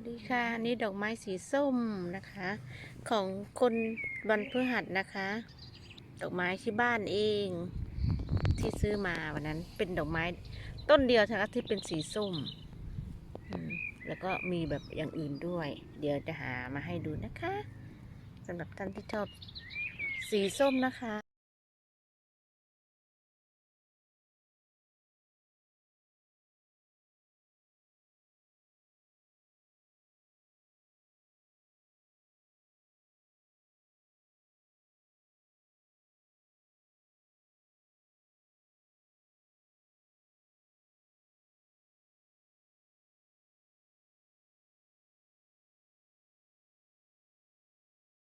วัสดีค่ะนี่ดอกไม้สีส้มนะคะ ของคนวันพฤหัสนะคะ ดอกไม้ที่บ้านเอง ที่ซื้อมาวันนั้นเป็นดอกไม้ต้นเดียวนะคะที่เป็นสีส้มแล้วก็มีแบบอย่างอื่นด้วย เดี๋ยวจะหามาให้ดูนะคะสำหรับท่านที่ชอบสีส้มนะคะ